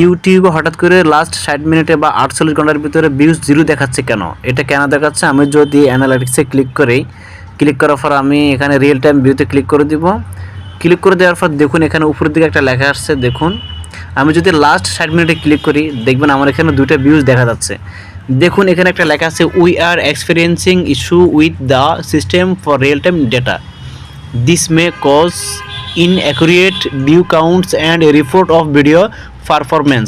ইউটিউবে হঠাৎ করে লাস্ট ষাট মিনিটে বা আটচল্লিশ ঘণ্টার ভিতরে ভিউজ জিরো দেখাচ্ছে কেন? এটা কেন দেখাচ্ছে? আমি যদি অ্যানালাইটিক্সে ক্লিক করি ক্লিক করার পর আমি এখানে রিয়েল টাইম ভিউতে ক্লিক করে দিব। ক্লিক করে দেওয়ার পর দেখুন এখানে উপরের দিকে একটা লেখা আসছে, দেখুন। আমি যদি লাস্ট ষাট মিনিটে ক্লিক করি, দেখবেন আমার এখানে দুইটা ভিউজ দেখা যাচ্ছে। দেখুন এখানে একটা লেখা আছে we are experiencing issue with the system for real time data This may cause inaccurate view counts and report of of video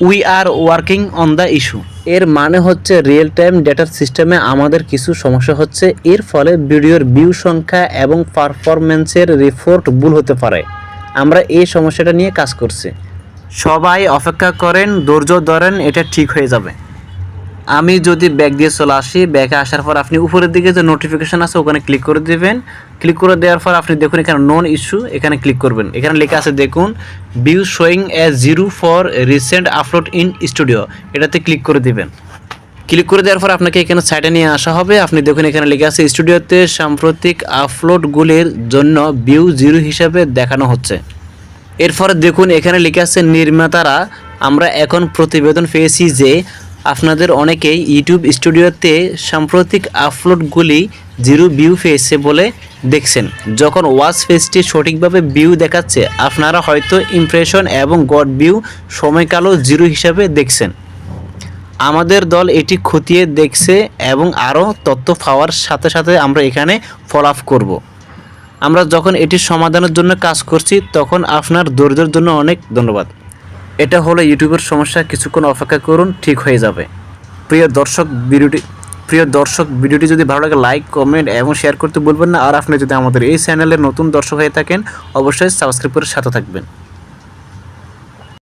we are working on the issue এর মানে হচ্ছে রিয়েল টাইম ডেটার সিস্টেমে আমাদের কিছু সমস্যা হচ্ছে। এর ফলে ভিডিওর ভিউ সংখ্যা এবং পারফরমেন্সের রিপোর্ট ভুল হতে পারে। আমরা এই সমস্যাটা নিয়ে কাজ করছি। সবাই অপেক্ষা করেন ধৈর্য ধরেন এটা ঠিক হয়ে যাবে। আমি যদি ব্যাক দিয়ে চলে আসি ব্যাকে আসার পর আপনি উপরের দিকে যে নোটিফিকেশন আছে, ওখানে ক্লিক করে দেবেন। ক্লিক করে দেওয়ার পর আপনি দেখুন এখানে নন ইস্যু এখানে ক্লিক করবেন। এখানে লেখা আছে, দেখুন view showing as zero for recent upload in studio এটাতে ক্লিক করে দিবেন। ক্লিক করে দেওয়ার পর আপনাকে এখানে সাইডে নিয়ে আসা হবে। আপনি দেখুন এখানে লেখা আছে স্টুডিওতে সাম্প্রতিক আপলোডগুলির জন্য ভিউ জিরো হিসাবে দেখানো হচ্ছে। এরপরে দেখুন এখানে লেখা আছে, নির্মাতারা, আমরা এখন প্রতিবেদন পেয়েছি যে আপনাদের অনেকেই ইউটিউব স্টুডিওতে সাম্প্রতিক আপলোডগুলি জিরো ভিউ পেয়েছে বলে দেখছেন। যখন ওয়াচ পেজটি সঠিকভাবে ভিউ দেখাচ্ছে, আপনারা হয়তো ইমপ্রেশন এবং গড ভিউ সময়কালও জিরো হিসাবে দেখছেন। আমাদের দল এটি খতিয়ে দেখছে এবং আরও তথ্য পাওয়ার সাথে সাথে আমরা এখানে ফলো আপ করব। আমরা যখন এটির সমাধানের জন্য কাজ করছি, তখন আপনার ধৈর্যের জন্য অনেক ধন্যবাদ। এটা হলো ইউটিউবের সমস্যা, কিছুক্ষণ অপেক্ষা করুন, ঠিক হয়ে যাবে। প্রিয় দর্শক ভিডিওটি, প্রিয় দর্শক ভিডিওটি যদি ভালো লাগে লাইক কমেন্ট এবং শেয়ার করতে বলবেন না। আর আপনি যদি আমাদের এই চ্যানেলের নতুন দর্শক হয়ে থাকেন, অবশ্যই সাবস্ক্রাইব করে সাথে থাকবেন।